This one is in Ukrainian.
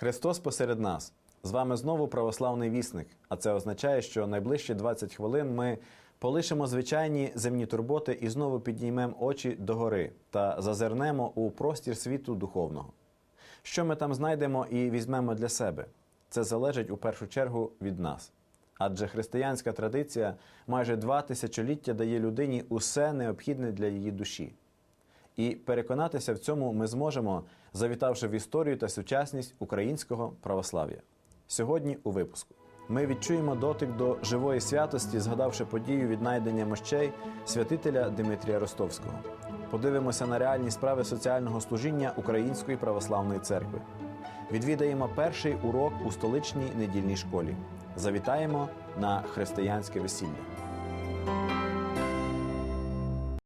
Христос посеред нас. З вами знову православний вісник. А це означає, що найближчі 20 хвилин ми полишимо звичайні земні турботи і знову піднімемо очі догори та зазирнемо у простір світу духовного. Що ми там знайдемо і візьмемо для себе? Це залежить у першу чергу від нас. Адже християнська традиція майже два тисячоліття дає людині усе необхідне для її душі. І переконатися в цьому ми зможемо, завітавши в історію та сучасність українського православ'я. Сьогодні у випуску ми відчуємо дотик до живої святості, згадавши подію віднайдення мощей святителя Димитрія Ростовського. Подивимося на реальні справи соціального служіння Української православної церкви. Відвідаємо перший урок у столичній недільній школі. Завітаємо на християнське весілля.